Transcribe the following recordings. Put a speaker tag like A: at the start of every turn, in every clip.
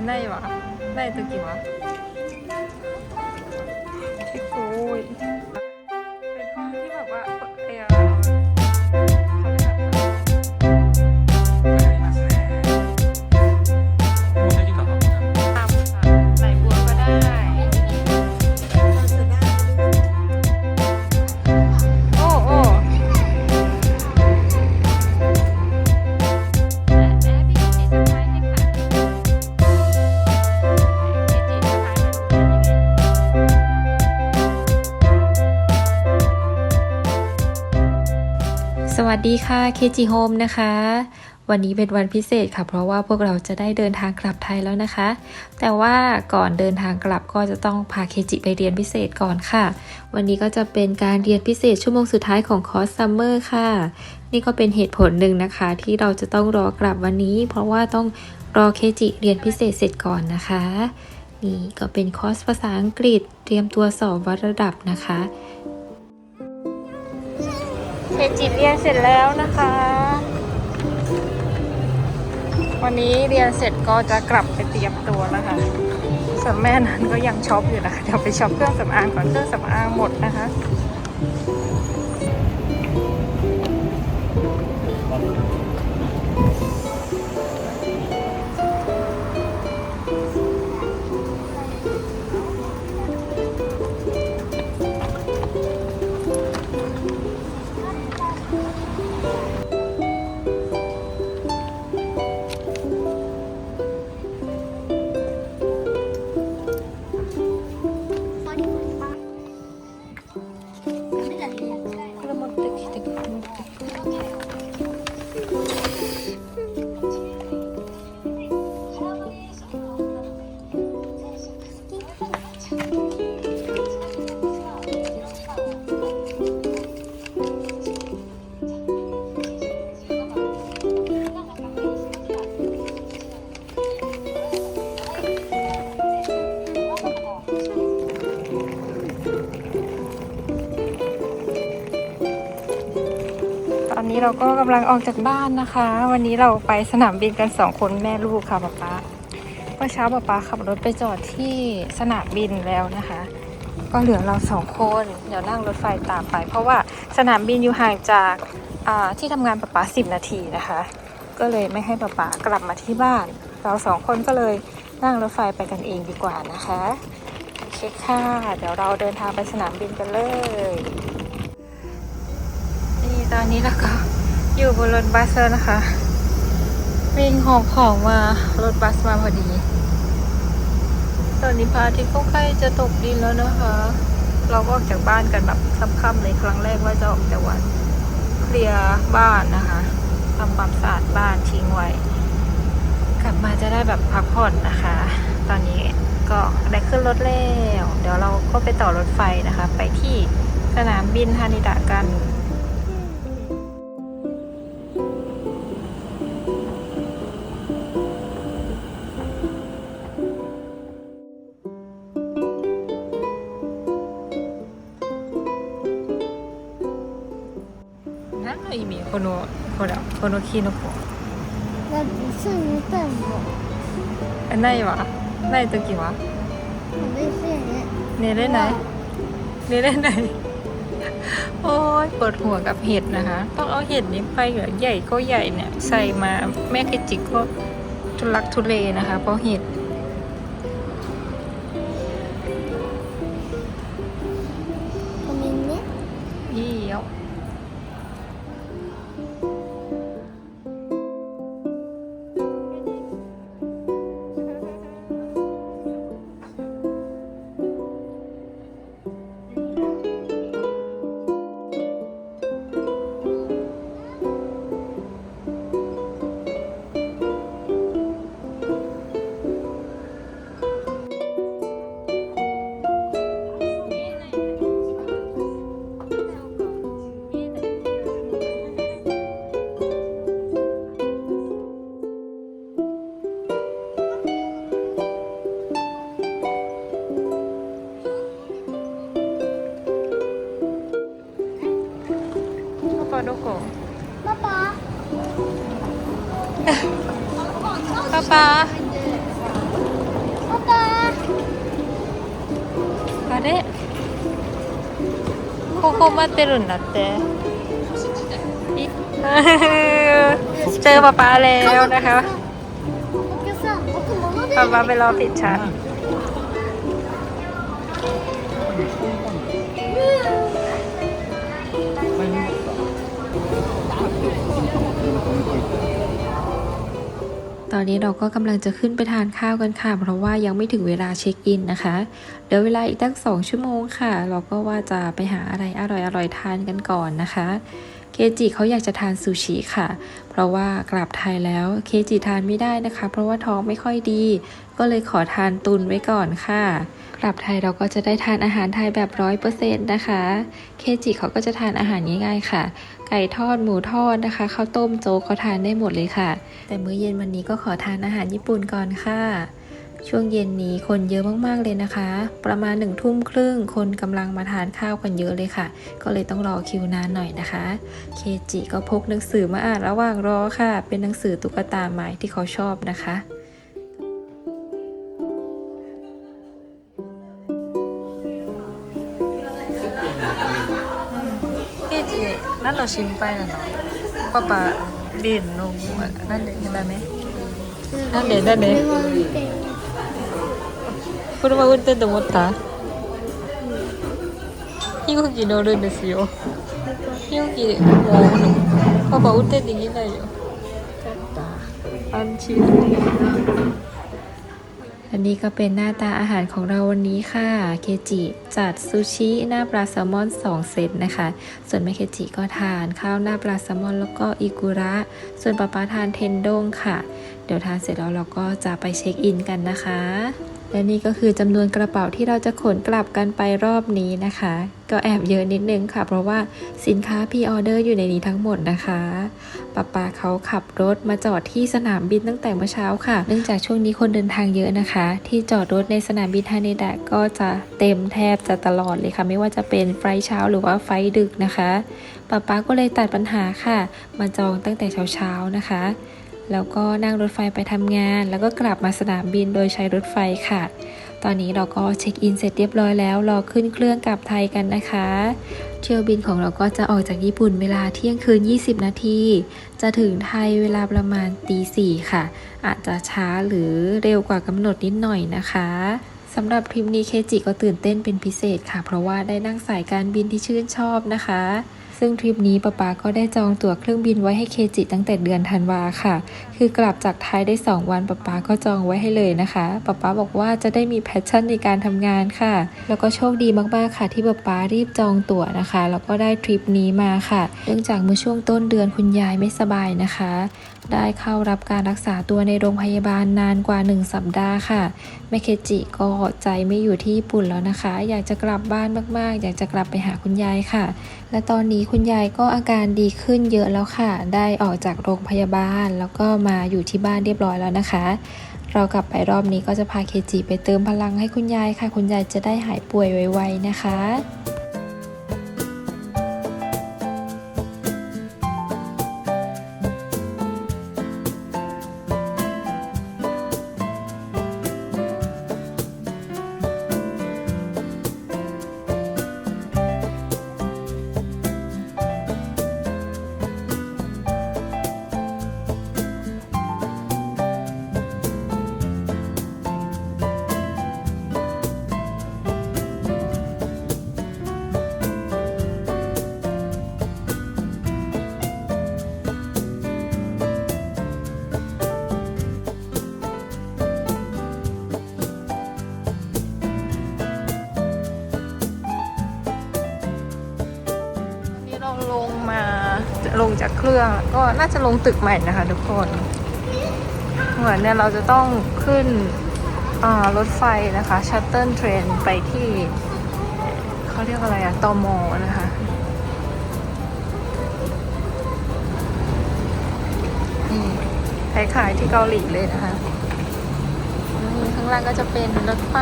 A: ないわ。ない時は。 ค่ะ KG Home นะคะ วันนี้เป็นวันพิเศษค่ะ เพราะว่าพวกเราจะได้เดินทางกลับไทยแล้วนะคะ แต่ว่าก่อนเดินทางกลับก็จะต้องพาเคจิไปเรียนพิเศษก่อนค่ะ วันนี้ก็จะเป็นการเรียนพิเศษชั่วโมงสุดท้ายของคอร์สซัมเมอร์ค่ะ นี่ก็เป็นเหตุผลหนึ่งนะคะ ที่เราจะต้องรอกลับวันนี้ เพราะว่าต้องรอเคจิเรียนพิเศษเสร็จก่อนนะคะ นี่ก็เป็นคอร์สภาษาอังกฤษ เตรียมตัวสอบวัดระดับนะคะ เคจิเรียนเสร็จแล้วนะคะ วันนี้เรียนเสร็จก็จะกลับไปเตรียมตัวแล้วค่ะส่วนแม่นั้นก็ยังช็อปอยู่นะคะเดี๋ยวไปช็อปเครื่องสำอางก่อนเครื่องสำอางหมดนะคะ นี้เราก็กำลังออกจากบ้านนะคะ วันนี้เราไปสนามบินกันสองคนแม่ลูกค่ะป๊าป๊าเมื่อเช้าป๊าป๊าขับรถไปจอดที่สนามบินแล้วนะคะ ก็เหลือเราสองคนเดี๋ยวนั่งรถไฟตามไป เพราะว่าสนามบินอยู่ห่างจากาที่ทำงานป๊าป๊าสิบนาทีนะคะ ก็เลยไม่ให้ป๊าป๊ากลับมาที่บ้าน เราสองคนก็เลยนั่งรถไฟไปกันเองดีกว่านะคะโอเคค่ะ เดี๋ยวเราเดินทางไปสนามบินกันเลย ตอนนี้เราก็อยู่บนรถบัสแล้วนะคะ วิ่งหอบของมารถบัสมาพอดี ตอนนี้พระอาทิตย์ก็ใกล้จะตกดินแล้วนะคะ เราก็ออกจากบ้านกันแบบค่ำๆเลยครั้งแรกว่าจะออกแต่วันเคลียร์บ้านนะคะทำความสะอาดบ้านทิ้งไว้ กลับมาจะได้แบบพักผ่อนนะคะ ตอนนี้ก็ได้ขึ้นรถแล้ว เดี๋ยวเราก็ไปต่อรถไฟนะคะ ไปที่สนามบินฮานิดะกัน このキノコ
B: だってすぐ寝たいもん
A: あないわない時は
B: 嬉しいね
A: 寝れない寝れない โอ้ยปวดหัวกับเห็ดนะคะ ต้องเอาเห็ดนี้ไปเหรอใหญ่ก็ใหญ่เนี่ย ใส่มาแม่กิจิก็ทุลักทุเลนะคะ เพราะเห็ด
C: ってるんだっていเจอป๊าป๊าแล้วนะคะ
B: お客さん僕物で
C: ป๊าป๊าไปรอผิดชั้น ตอนนี้เราก็กำลังจะขึ้นไปทานข้าวกันค่ะ เพราะว่ายังไม่ถึงเวลาเช็คอินนะคะ เดี๋ยวเวลาอีกตั้งสองชั่วโมงค่ะ เราก็ว่าจะไปหาอะไรอร่อยๆทานกันก่อนนะคะ เคจิเขาอยากจะทานซูชิค่ะ เพราะว่ากลับไทยแล้วเคจิทานไม่ได้นะคะ เพราะว่าท้องไม่ค่อยดี ก็เลยขอทานตุนไว้ก่อนค่ะกลับไทยเราก็จะได้ทานอาหารไทยแบบร้อยเปอร์เซ็นต์นะคะ เคจิเขาก็จะทานอาหารง่ายๆค่ะ ไก่ทอดหมูทอดนะคะข้าวต้มโจ๊กเขาทานได้หมดเลยค่ะ แต่มื้อเย็นวันนี้ก็ขอทานอาหารญี่ปุ่นก่อนค่ะช่วงเย็นนี้คนเยอะมากๆเลยนะคะ ประมาณหนึ่งทุ่มครึ่งคนกำลังมาทานข้าวกันเยอะเลยค่ะ ก็เลยต้องรอคิวนานหน่อยนะคะ เคจิก็พกหนังสือมาอ่านระหว่างรอค่ะ เป็นหนังสือตุ๊กตาไม้ที่เขาชอบนะคะ 何の心配なの？パパリンの？なんでダメなんでなんで？
B: 車運転
C: と思った？飛行機乗るんですよ。飛行機もうパパ運転できないよ。安心 อันนี้ก็เป็นหน้าตาอาหารของเราวันนี้ค่ะ เคจิจัดซูชิหน้าปลาแซลมอน 2 เซตนะคะ ส่วนแม่เคจิก็ทานข้าวหน้าปลาแซลมอน แล้วก็อิกุระ ส่วนป๊าป้าทานเทนดงค่ะ เดี๋ยวทานเสร็จแล้วเราก็จะไปเช็คอินกันนะคะ และนี่ก็คือจำนวนกระเป๋าที่เราจะขนกลับกันไปรอบนี้นะคะ ก็แอบเยอะนิดนึงค่ะ เพราะว่าสินค้าพรีออเดอร์อยู่ในนี้ทั้งหมดนะคะป๊าป๊าเขาขับรถมาจอดที่สนามบินตั้งแต่เมื่อเช้าค่ะ เนื่องจากช่วงนี้คนเดินทางเยอะนะคะ ที่จอดรถในสนามบินฮาเนดะก็จะเต็มแทบจะตลอดเลยค่ะ ไม่ว่าจะเป็นไฟล์เช้าหรือว่าไฟล์ดึกนะคะป๊าป๊าก็เลยตัดปัญหาค่ะ มาจองตั้งแต่เช้าๆนะคะ แล้วก็นั่งรถไฟไปทำงาน แล้วก็กลับมาสนามบินโดยใช้รถไฟค่ะ ตอนนี้เราก็เช็คอินเสร็จเรียบร้อยแล้ว รอขึ้นเครื่องกลับไทยกันนะคะ เที่ยวบินของเราก็จะออกจากญี่ปุ่นเวลาเที่ยงคืน 20 นาที จะถึงไทยเวลาประมาณตีสี่ค่ะ อาจจะช้าหรือเร็วกว่ากำหนดนิดหน่อยนะคะสำหรับทริปนี้เคจิก็ตื่นเต้นเป็นพิเศษค่ะ เพราะว่าได้นั่งสายการบินที่ชื่นชอบนะคะ ซึ่งทริปนี้ป๊าป๊าก็ได้จองตั๋วเครื่องบินไว้ให้เคจิตั้งแต่เดือนธันวาค่ะ คือกลับจากไทยได้ 2 วันป๊าป๊าก็จองไว้ให้เลยนะคะป๊าป๊าบอกว่าจะได้มีแพชชั่นในการทำงานค่ะ แล้วก็โชคดีมากๆค่ะ ที่ป๊าป๊ารีบจองตั๋วนะคะ แล้วก็ได้ทริปนี้มาค่ะ เนื่องจากเมื่อช่วงต้นเดือนคุณยายไม่สบายนะคะ ได้เข้ารับการรักษาตัวในโรงพยาบาลนานกว่า 1 สัปดาห์ค่ะแม่เคจิก็ใจไม่อยู่ที่ญี่ปุ่นแล้วนะคะ อยากจะกลับบ้านมากๆ อยากจะกลับไปหาคุณยายค่ะและตอนนี้คุณยายก็อาการดีขึ้นเยอะแล้วค่ะ ได้ออกจากโรงพยาบาล แล้วก็มาอยู่ที่บ้านเรียบร้อยแล้วนะคะ เรากลับไปรอบนี้ก็จะพาเคจิไปเติมพลังให้คุณยายค่ะ คุณยายจะได้หายป่วยไวๆนะคะ จากเครื่องก็น่าจะลงตึกใหม่นะคะทุกคน เหมือนเนี่ยเราจะต้องขึ้นรถไฟนะคะ ชัตเติลเทรนไปที่เขาเรียกอะไรอะตอมอนะคะนี่คล้ายๆที่เกาหลีเลยนะคะนี่ข้างล่างก็จะเป็นรถไฟ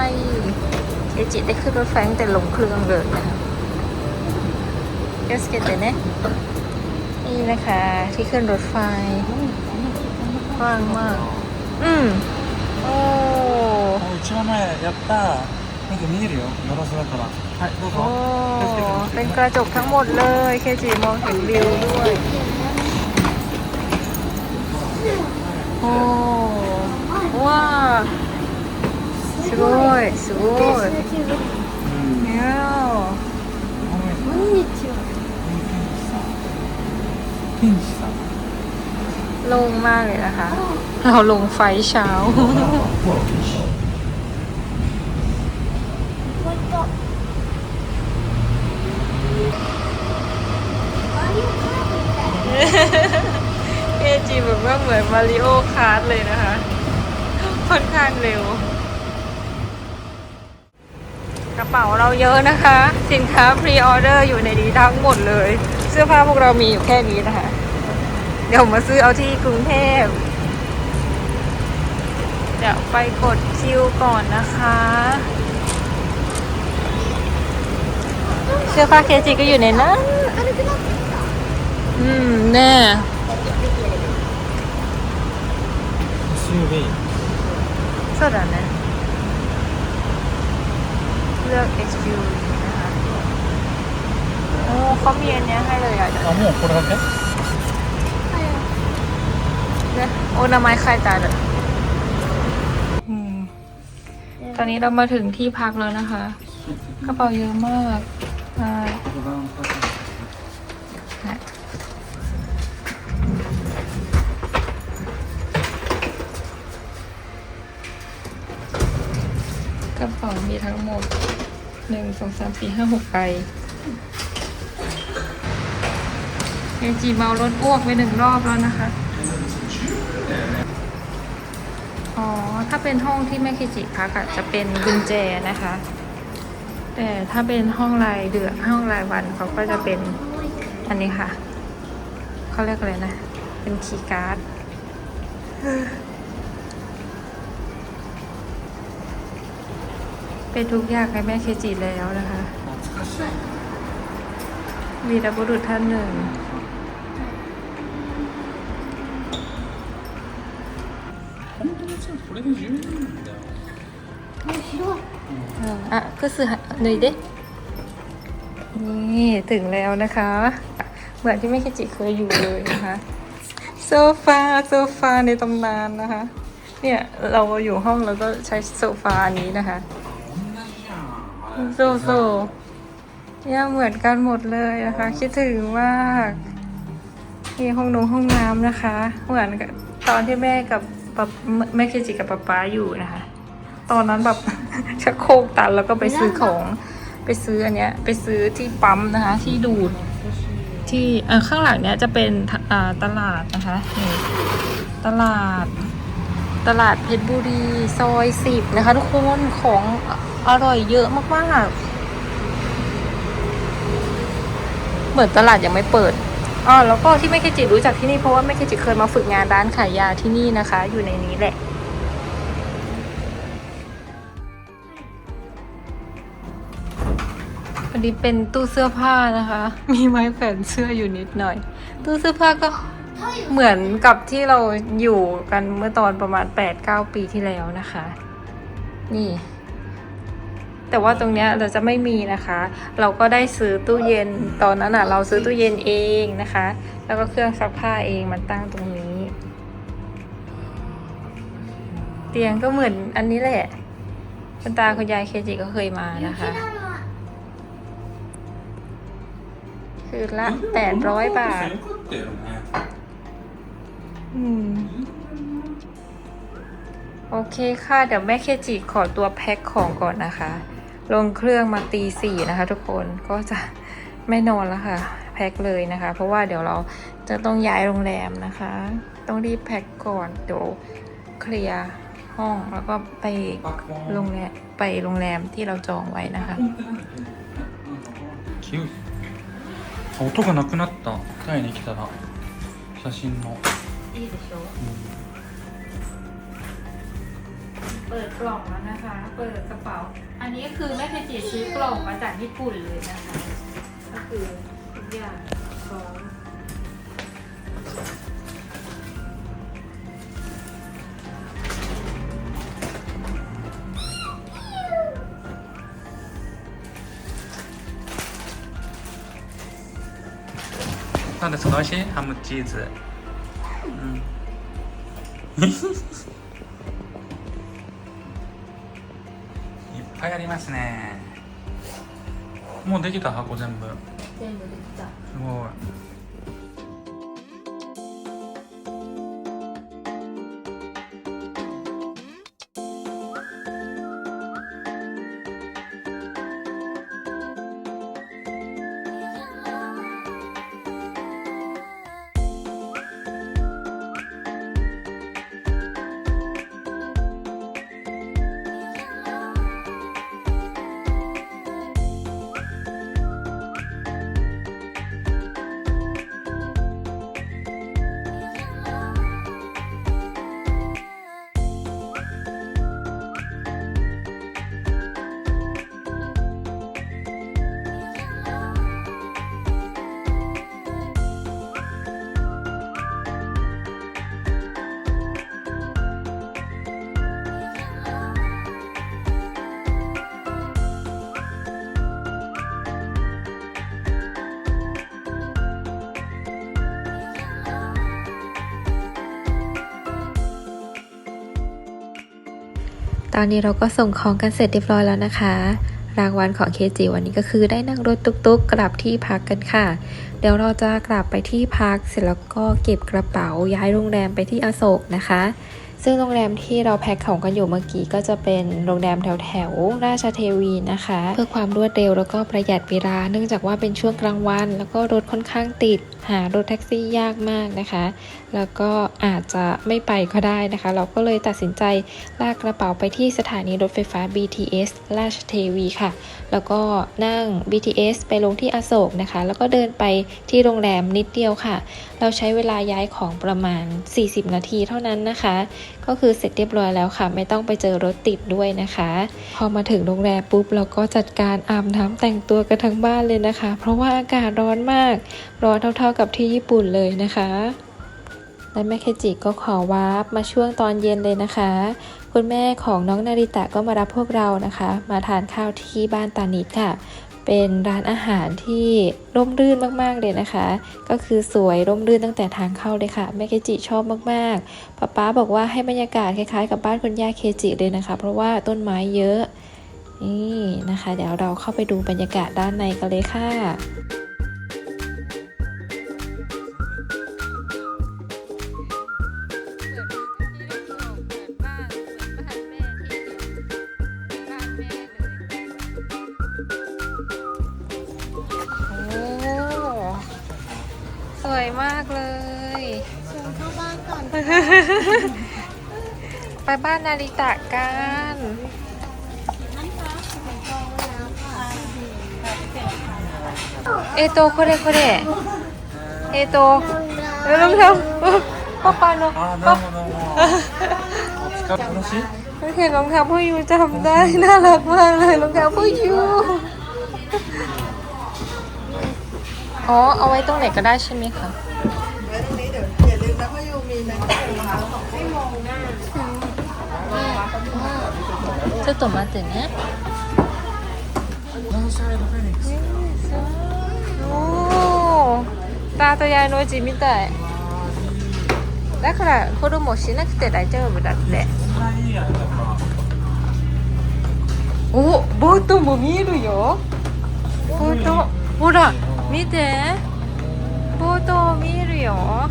C: เคจิได้ขึ้นรถไฟตั้งแต่ลงเครื่องเลยนะคะเอสเกต เน่นี่นะคะ ที่ขึ้นรถไฟกว้างมาก อืม โอ้
D: お一番前やった なんか見えるよガラスだからはいどう
A: โอ้
D: ぞ
A: เป็นกระจกทั้งหมดเลยเคจิมองเห็นวิวด้วย โอ้ว้าวすごいすごいเนี่ย
B: こんにち
A: โล่งมากเลยนะคะ เราลงไฟเช้า เอจีแบบว่าเหมือนมาริโอคาร์ดเลยนะคะ ค่อนข้างเร็ว กระเป๋าเราเยอะนะคะ สินค้าพรีออเดอร์อยู่ในนี้ทั้งหมดเลย เสื้อผ้าพวกเรามีอยู่แค่นี้นะคะ เดี๋ยวมาซื้อเอาที่กรุงเทพ เดี๋ยวไปกดคิวก่อนนะคะ เสื้อผ้าเคจิก็อยู่ในนั้น
B: 軽くなってきた
A: อืม แน่
D: SUV
A: そうだねเลือก SUV นะคะ โอ้เขามีอันเนี้ยให้เลยอ่ะ
D: あもうこれだけ
A: อ้นาไม้คลายตาเลยอืมตอนนี้เรามาถึงที่พักแล้วนะคะ กระเป๋าเยอะมากใช่กระเป๋ามีทั้งหมดหนึ่งสองสามสี่ห้าหกใบเอจีเมารถอ้วกไปหนึ่งรอบแล้วนะคะ อ๋อ ถ้าเป็นห้องที่แม่คิจิพักอะจะเป็นกุญแจนะคะ แต่ถ้าเป็นห้องรายเดือนห้องรายวันเขาก็จะเป็นอันนี้ค่ะ เขาเรียกอะไรนะ เป็นคีย์การ์ดเป็นทุกอย่างให้แม่เคจิแล้วนะคะวีรบุรุษท่านหนึ่ง
D: 옷을 보내는 유입
B: 니 다. 白い
A: อะก็สือหน่ดินี่ถึงแล้วนะคะ เหมือนที่ไม่คิจิเคยอยู่เลยนะคะ โซฟาโซฟาในตำนานนะคะ เนี่ยเราอยู่ห้องเราก็ใช้โซฟาอันนี้นะคะ โซโซเนี่ยเหมือนกันหมดเลยนะคะ คิดถึงมาก นี่ห้องนงห้องน้ำนะคะ เหมือนกับตอนที่แม่กับ ปะแม่เคจิกับป๊าป๊าอยู่นะคะ ตอนนั้นแบบชักโครกตันแล้วก็ไปซื้อของไปซื้ออันเนี้ยไปซื้อที่ปั๊มนะคะ ที่ดูดที่อ่อข้างหลังเนี้ยจะเป็นอ่าตลาดนะคะตลาด ตลาดเพชรบุรีซอยสิบนะคะ ทุกคนของอร่อยเยอะมากๆเหมือนตลาดยังไม่เปิด อ๋อแล้วก็ที่แม่เคจิรู้จักที่นี่เพราะว่าแม่เคจิเคยมาฝึกงานร้านขายยาที่นี่นะคะ อยู่ในนี้แหละ อันนี้เป็นตู้เสื้อผ้านะคะ มีไม้แขวนเสื้ออยู่นิดหน่อย ตู้เสื้อผ้าก็เหมือนกับที่เราอยู่กันเมื่อตอนประมาณ 8-9 ปีที่แล้วนะคะ นี่ แต่ว่าตรงเนี้ยเราจะไม่มีนะคะ เราก็ได้ซื้อตู้เย็นตอนนั้นอะเราซื้อตู้เย็นเองนะคะ แล้วก็เครื่องซักผ้าเองมันตั้งตรงนี้ เตียงก็เหมือนอันนี้แหละคุณตาคุณยายเคจิก็เคยมานะคะ คือละแปดร้อยบาทอืมโอเคค่ะ เดี๋ยวแม่เคจิขอตัวแพ็คของก่อนนะคะ ลงเครื่องมาตีสี่นะคะ ทุกคนก็จะไม่นอนแล้วค่ะ แพ็คเลยนะคะ เพราะว่าเดี๋ยวเราจะต้องย้ายโรงแรมนะคะ ต้องรีบแพ็คก่อนเดี๋ยวเคลียร์ห้องแล้วก็ไปโรงแรมไปโรงแรมที่เราจองไว้นะคะ
D: キウイあ音がなくなったタイに来たら写真の、
A: いいでしょ
D: うん
A: เปิดกล่องแล้วนะคะ เปิดกระเป๋า อันนี้คือแม่เคจิซื้อกล่องมาจากญี่ปุ่นเลยนะคะ ก็คือทุกอย่างพร้อม
D: 那得什么东西？哈姆鸡子，嗯。ありますね。もうできた箱全部。
C: 全部できた。
D: すごい
C: ตอนนี้เราก็ส่งของกันเสร็จเรียบร้อยแล้วนะคะ รางวัลของเคจิวันนี้ก็คือได้นั่งรถตุ๊กๆ กลับที่พักกันค่ะ เดี๋ยวเราจะกลับไปที่พักเสร็จแล้วก็เก็บกระเป๋าย้ายโรงแรมไปที่อโศกนะคะ ซึ่งโรงแรมที่เราแพ็คของกันอยู่เมื่อกี้ก็จะเป็นโรงแรมแถวแถวราชเทวีนะคะ เพื่อความรวดเร็วแล้วก็ประหยัดเวลา เนื่องจากว่าเป็นช่วงกลางวัน แล้วก็รถค่อนข้างติด หารถแท็กซี่ยากมากนะคะ แล้วก็อาจจะไม่ไปก็ได้นะคะ เราก็เลยตัดสินใจลากกระเป๋าไปที่สถานีรถไฟฟ้า BTS ราชเทวีค่ะ แล้วก็นั่ง BTS ไปลงที่อโศกนะคะ แล้วก็เดินไปที่โรงแรมนิดเดียวค่ะ เราใช้เวลาย้ายของประมาณ 40 นาทีเท่านั้นนะคะ ก็คือเสร็จเรียบร้อยแล้วค่ะ ไม่ต้องไปเจอรถติดด้วยนะคะ พอมาถึงโรงแรมปุ๊บเราก็จัดการอาบน้ำแต่งตัวกันทั้งบ้านเลยนะคะ เพราะว่าอากาศร้อนมากร้อนเท่าๆกับที่ญี่ปุ่นเลยนะคะ และแม่เคจิก็ขอวาร์ปมาช่วงตอนเย็นเลยนะคะ คุณแม่ของน้องนาริตะก็มารับพวกเรานะคะ มาทานข้าวที่บ้านตานิดค่ะ เป็นร้านอาหารที่ร่มรื่นมากๆเลยนะคะ ก็คือสวยร่มรื่นตั้งแต่ทางเข้าเลยค่ะแม่เคจิชอบมากๆป๊าป๊าบอกว่าให้บรรยากาศคล้ายๆกับบ้านคุณย่าเคจิเลยนะคะ เพราะว่าต้นไม้เยอะนี่นะคะ เดี๋ยวเราเข้าไปดูบรรยากาศด้านในกันเลยค่ะ ไปบ้านนาริตะกัน
B: เอโตโค
C: เรโคเรเอโตเร็วเร็วป้าปาโนป้า
D: เรา
C: เห็นรองเท้าพ่อยูจำได้ น่ารักมากเลยรองเท้าพ่อยูอ๋อ เอาไว้ตรงไหนก็ได้ใช่ไหมคะ ちょっと待ってね。おお、スタートやの字みたい。だからフォローもしなくて大丈夫だって。お、ボートも見えるよ。ボート、ほら、見て。ボート見えるよ。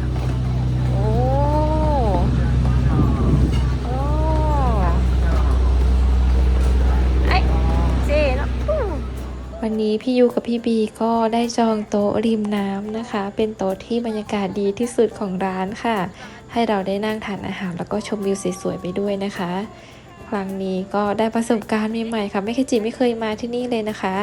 C: วันนี้พี่ยูกับพี่บีก็ได้จองโต๊ะริมน้ำนะคะ เป็นโต๊ะที่บรรยากาศดีที่สุดของร้านค่ะ ให้เราได้นั่งทานอาหารแล้วก็ชมวิวสวยๆไปด้วยนะคะ ครั้งนี้ก็ได้ประสบการณ์ใหม่ๆค่ะ ไม่เคยจิไม่เคยมาที่นี่เลยนะคะ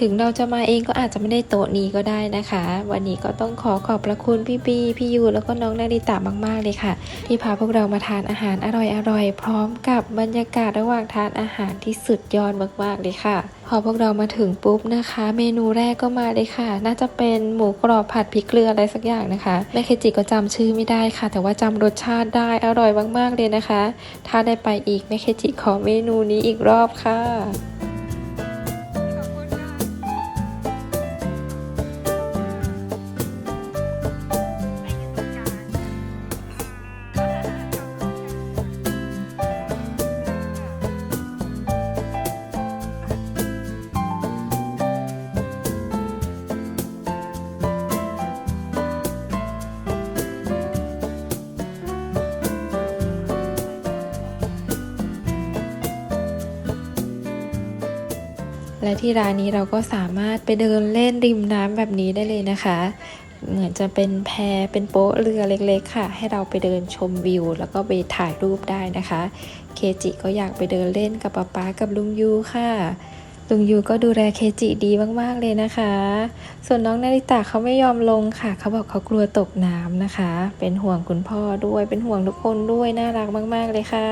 C: ถึงเราจะมาเองก็อาจจะไม่ได้โต๊ะนี้ก็ได้นะคะ วันนี้ก็ต้องขอขอบพระคุณพี่บีพี่ยูแล้วก็น้องนาริตะมากๆเลยค่ะ ที่พาพวกเรามาทานอาหารอร่อยๆพร้อมกับบรรยากาศระหว่างทานอาหารที่สุดยอดมากๆเลยค่ะ พอพวกเรามาถึงปุ๊บนะคะ เมนูแรกก็มาเลยค่ะ น่าจะเป็นหมูกรอบผัดพริกเกลืออะไรสักอย่างนะคะแม่เคจิก็จำชื่อไม่ได้ค่ะ แต่ว่าจำรสชาติได้อร่อยมากๆเลยนะคะ ถ้าได้ไปอีกแม่เคจิขอเมนูนี้อีกรอบค่ะ และที่ร้านนี้เราก็สามารถไปเดินเล่นริมน้ำแบบนี้ได้เลยนะคะ เหมือนจะเป็นแพเป็นโป๊ะเรือเล็กๆ ค่ะ ให้เราไปเดินชมวิว แล้วก็ไปถ่ายรูปได้นะคะ เคจิก็อยากไปเดินเล่นกับป๊าป๊ากับลุงยูค่ะลุงยูก็ดูแลเคจิดีมากๆเลยนะคะ ส่วนน้องนาริตะเขาไม่ยอมลงค่ะ เขาบอกเขากลัวตกน้ำนะคะ เป็นห่วงคุณพ่อด้วย เป็นห่วงทุกคนด้วย น่ารักมาก ๆเลยค่ะ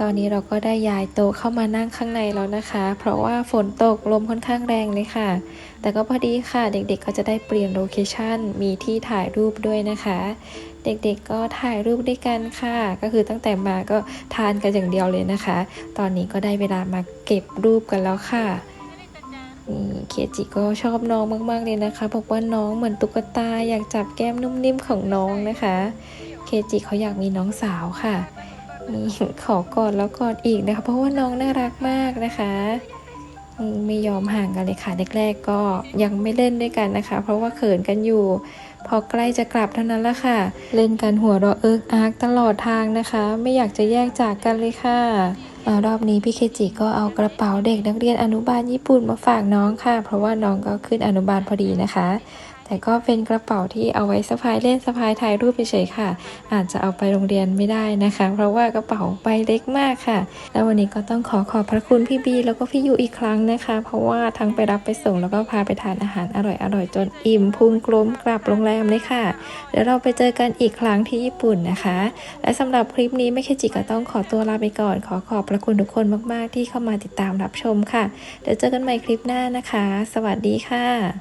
C: ตอนนี้เราก็ได้ย้ายโต๊ะเข้ามานั่งข้างในแล้วนะคะ เพราะว่าฝนตกลมค่อนข้างแรงเลยค่ะ แต่ก็พอดีค่ะเด็กๆก็จะได้เปลี่ยนโลเคชั่นมีที่ถ่ายรูปด้วยนะคะ เด็กๆก็ถ่ายรูปด้วยกันค่ะ ก็คือตั้งแต่มาก็ทานกันอย่างเดียวเลยนะคะ ตอนนี้ก็ได้เวลามาเก็บรูปกันแล้วค่ะนี่เคจิก็ชอบน้องมากๆเลยนะคะ บอกว่าน้องเหมือนตุ๊กตาอยากจับแก้มนุ่มนิ่มของน้องนะคะ เคจิเขาอยากมีน้องสาวค่ะ นี่ขอกอดแล้วกอดอีกนะคะ เพราะว่าน้องน่ารักมากนะคะไม่ยอมห่างกันเลยค่ะแรกๆก็ยังไม่เล่นด้วยกันนะคะ เพราะว่าเขินกันอยู่ พอใกล้จะกลับเท่านั้นละค่ะ เล่นกันหัวเราะเอิกอาร์กตลอดทางนะคะ ไม่อยากจะแยกจากกันเลยค่ะรอบนี้พี่เคจิก็เอากระเป๋าเด็กนักเรียนอนุบาลญี่ปุ่นมาฝากน้องค่ะ เพราะว่าน้องก็ขึ้นอนุบาลพอดีนะคะ แต่ก็เป็นกระเป๋าที่เอาไว้สะพายเล่นสะพายถ่ายรูปเฉยๆค่ะ อาจจะเอาไปโรงเรียนไม่ได้นะคะ เพราะว่ากระเป๋าใบเล็กมากค่ะ แล้ววันนี้ก็ต้องขอขอบพระคุณพี่บีแล้วก็พี่ยูอีกครั้งนะคะ เพราะว่าทั้งไปรับไปส่งแล้วก็พาไปทานอาหารอร่อยๆจนอิ่มพุงกลมกลับโรงแรมเลยค่ะเดี๋ยวเราไปเจอกันอีกครั้งที่ญี่ปุ่นนะคะ และสำหรับคลิปนี้ไม่เคจิก็ต้องขอตัวลาไปก่อน ขอขอบพระคุณทุกคนมากๆ ที่เข้ามาติดตามรับชมค่ะ เดี๋ยวเจอกันใหม่คลิปหน้านะคะ สวัสดีค่ะ